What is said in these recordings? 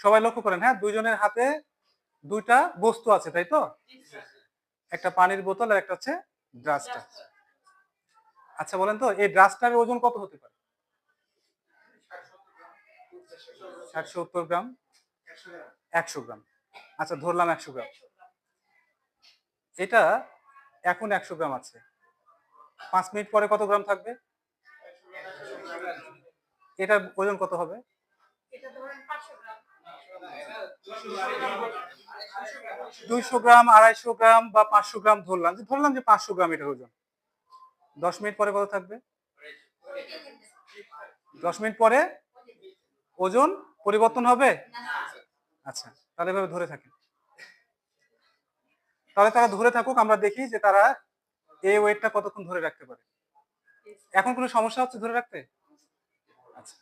সবাই লক্ষ্য করেন হ্যাঁ? দুইজনের হাতে দুইটা বস্তু আছে, তাই তো? একটা পানির বোতল আর একটা হচ্ছে ড্রাসটা। আচ্ছা বলেন তো, এই ড্রাসটার ওজন কত হতে পারে? ষাট সত্তর গ্রাম। একশো গ্রাম। আচ্ছা ধরলাম একশো গ্রাম। এটা এখন একশো গ্রাম আছে। পাঁচ মিনিট পরে কত গ্রাম থাকবে? এটার ওজন কত হবে এটা ধরেন পাঁচশো গ্রাম দুইশো গ্রাম, আড়াইশো গ্রাম বা পাঁচশো গ্রাম ধরলাম। যে ধরলাম যে পাঁচশো গ্রাম এটার ওজন। দশ মিনিট পরে কত থাকবে? দশ মিনিট পরে ওজন পরিবর্তন হবে? আচ্ছা তাহলে এভাবে ধরে থাকেন। তাহলে তারা ধরে থাকুক, আমরা দেখি যে তারা এই ওয়েটটা কতক্ষণ ধরে রাখতে পারে। এখন কোনো সমস্যা হচ্ছে ধরে রাখতে? আচ্ছা।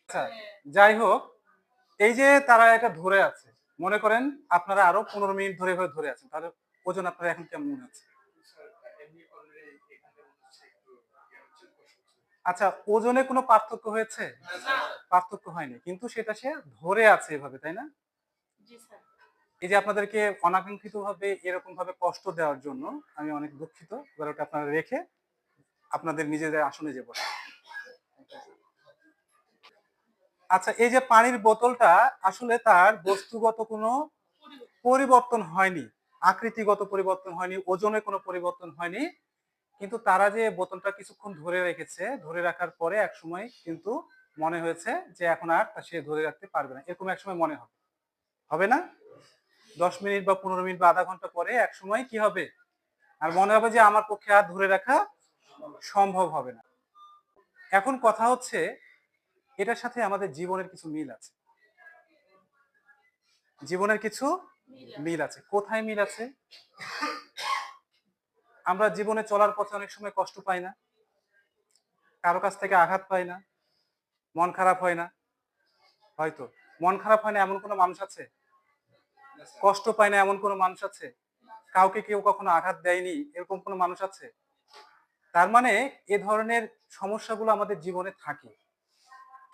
আচ্ছা যাই হোক এই যে তারা এটা ধরে আছে মনে করেন আপনারা আরও পনেরো মিনিট ধরে এভাবে ধরে আছেন তাহলে ওজন আপনার এখন কেমন মনে আছে আচ্ছা ওজনে কোনো পার্থক্য হয়েছে? পার্থক্য হয়নি কিন্তু সেটা সে ধরে আছে এভাবে তাই না? এই যে আপনাদেরকে অনাকাঙ্ক্ষিত ভাবে এরকম ভাবে কষ্ট দেওয়ার জন্য আমি অনেক দুঃখিত এবার ওটা আপনারা রেখে আপনাদের নিজেদের আসনে যে বসে। আচ্ছা এই যে পানির বোতলটা আসলে তার বস্তুগত কোনো পরিবর্তন হয়নি, আকৃতিগত পরিবর্তন হয়নি, ওজনে কোনো পরিবর্তন হয়নি, কিন্তু তারা যে বোতলটা কিছুক্ষণ ধরে রেখেছে, ধরে রাখার পরে এক সময় কিন্তু মনে হয়েছে যে এখন আর সে ধরে রাখতে পারবে না। এরকম এক সময় মনে হবে। হবে না? দশ মিনিট বা পনেরো মিনিট বা আধা ঘণ্টা পরে এক সময় কি হবে? আর মনে হবে যে আমার পক্ষে আর ধরে রাখা সম্ভব হবে না। এখন কথা হচ্ছে এটার সাথে আমাদের জীবনের কিছু মিল আছে। জীবনের কিছু মিল আছে। কোথায় মিল আছে? আমরা জীবনে চলার পথে অনেক সময় কষ্ট পাই না। কারও কাছ থেকে আঘাত পাই না। মন খারাপ হয় না। হয়তো। মন খারাপ হয় না এমন কোনো মানুষ আছে? কষ্ট পায় না এমন কোনো মানুষ আছে? কাউকে কেউ কখনো আঘাত দেয়নি এরকম কোনো মানুষ আছে? তার মানে এ ধরনের সমস্যাগুলো আমাদের জীবনে থাকে।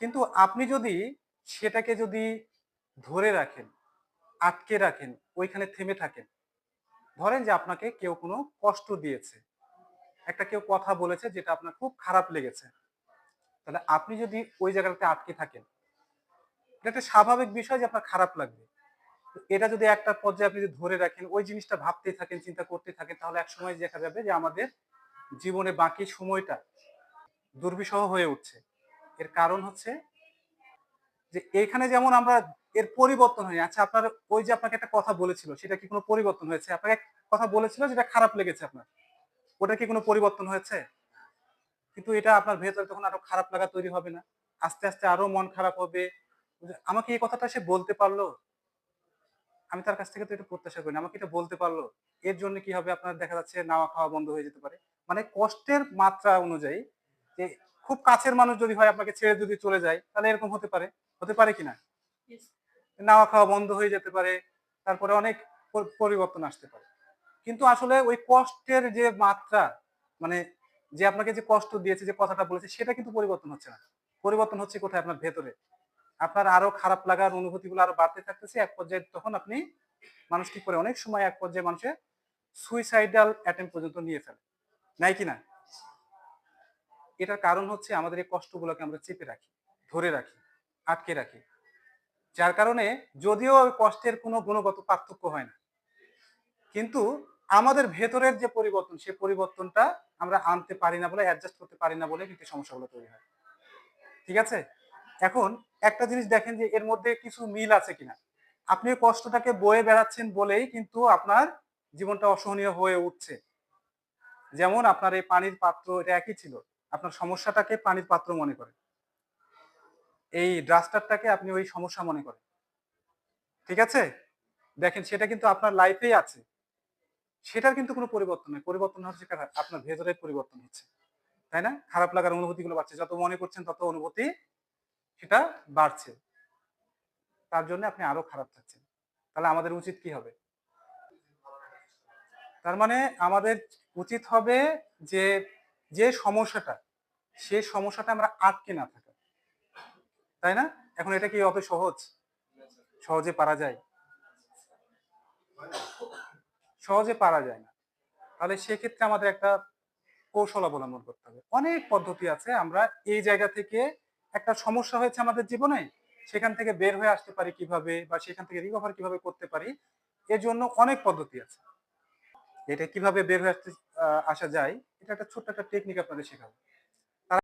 কিন্তু আপনি যদি সেটাকে যদি ধরে রাখেন, আটকে রাখেন, ওইখানে থেমে থাকেন, ধরেন যে আপনাকে কেউ কোনো কষ্ট দিয়েছে। একটা কেউ কথা বলেছে যেটা আপনার খুব খারাপ লেগেছে। তাহলে আপনি যদি ওই জায়গাটাতে আটকে থাকেন, এটা একটা স্বাভাবিক বিষয় যে আপনার খারাপ লাগবে। এটা যদি একটা পর্যায়ে আপনি যদি ধরে রাখেন, ওই জিনিসটা ভাবতে থাকেন, চিন্তা করতে থাকেন, তাহলে এক সময় দেখা যাবে যে আমাদের জীবনে বাকি সময়টা দুর্বিষহ হয়ে উঠছে। এর কারণ হচ্ছে যে এখানে যেমন আমরা এর পরিবর্তন হয় আচ্ছা আপনার ওই যে আপনাকে একটা কথা বলেছিল, সেটা কি কোনো পরিবর্তন হয়েছে? আপনাকে কথা বলেছিল যেটা খারাপ লেগেছে আপনার। ওটা কি কোনো পরিবর্তন হয়েছে? কিন্তু এটা আপনার ভেতরে তখন আরও খারাপ লাগা তৈরি হবে না। আস্তে আস্তে আরও মন খারাপ হবে। আমাকে এই কথাটা সে বলতে পারল? আমি তার কাছ থেকে তো এটা প্রত্যাশা করি না। আমাকে এটা বলতে পারল? এর জন্য কি হবে? আপনার দেখা যাচ্ছে, নাওয়া খাওয়া বন্ধ হয়ে যেতে পারে। মানে কষ্টের মাত্রা অনুযায়ী যে খুব কাছের মানুষ যদি হয় আপনাকে ছেড়ে যদি চলে যায় তাহলে এরকম হতে পারে? হতে পারে কিনা নাওয়া খাওয়া বন্ধ হয়ে যেতে পারে তারপরে অনেক পরিবর্তন আসতে পারে। কিন্তু আসলে ওই কষ্টের যে মাত্রা মানে যে আপনাকে যে কষ্ট দিয়েছে যে কথাটা বলেছে সেটা কিন্তু পরিবর্তন হচ্ছে না। পরিবর্তন হচ্ছে কোথায়? আপনার ভেতরে। আপনার আরও খারাপ লাগার অনুভূতিগুলো আরও বাড়তে থাকতেছে এক পর্যায়ে তখন আপনি মানুষ কি করে অনেক সময় এক পর্যায়ে মানুষের সুইসাইডাল অ্যাটেম্প পর্যন্ত নিয়ে ফেলে। নাই কি না? এটার কারণ হচ্ছে আমাদের এই কষ্টগুলোকে আমরা চেপে রাখি, ধরে রাখি, আটকে রাখি। যার কারণে যদিও কষ্টের কোনো গুণগত পার্থক্য হয় না, কিন্তু আমাদের ভেতরের যে পরিবর্তন, সেই পরিবর্তনটা আমরা আনতে পারি না বলে অ্যাডজাস্ট করতে পারি না বলে কিন্তু সমস্যাগুলো তৈরি হয়। ঠিক আছে? এখন একটা জিনিস দেখেন যে এর মধ্যে কিছু মিল আছে কিনা। আপনি কষ্টটাকে বয়ে বেড়াচ্ছেন বলেই কিন্তু আপনার জীবনটা অসহনীয় হয়ে উঠছে। যেমন আপনার এই পানির পাত্র, এটা একই ছিল। আপনার সমস্যাটাকে পানির পাত্র মনে করে। এই ড্রাস্টারটাকে আপনি ওই সমস্যা মনে করেন ঠিক আছে? দেখেন, সেটা কিন্তু আপনার লাইফেই আছে। সেটার কিন্তু কোনো পরিবর্তন নেই। পরিবর্তন হচ্ছে আপনার ভেতরের পরিবর্তন হচ্ছে। তাই না? খারাপ লাগার অনুভূতিগুলো বাড়ছে। যত মনে করছেন, তত অনুভূতি সেটা বাড়ছে। তার জন্য আপনি আরও খারাপ থাকছেন। তাহলে আমাদের উচিত কি হবে? তার মানে আমাদের উচিত হবে যে যে সমস্যাটা, সে সমস্যাটা আমরা আটকে না থাকা। তাই না? এখন এটা কি অত সহজ? সহজে পারা যায়? সহজে পারা যায় না। তাহলে সেক্ষেত্রে আমাদের একটা কৌশল অবলম্বন করতে হবে। অনেক পদ্ধতি আছে, আমরা এই জায়গা থেকে একটা সমস্যা হয়েছে আমাদের জীবনে, সেখান থেকে বের হয়ে আসতে পারি কীভাবে বা সেখান থেকে রিকভার কীভাবে করতে পারি এর জন্য অনেক পদ্ধতি আছে। এটা কীভাবে বের হয়ে আসতে আসা যায় এটা একটা ছোট্ট একটা টেকনিক আপনাদের শেখাবো।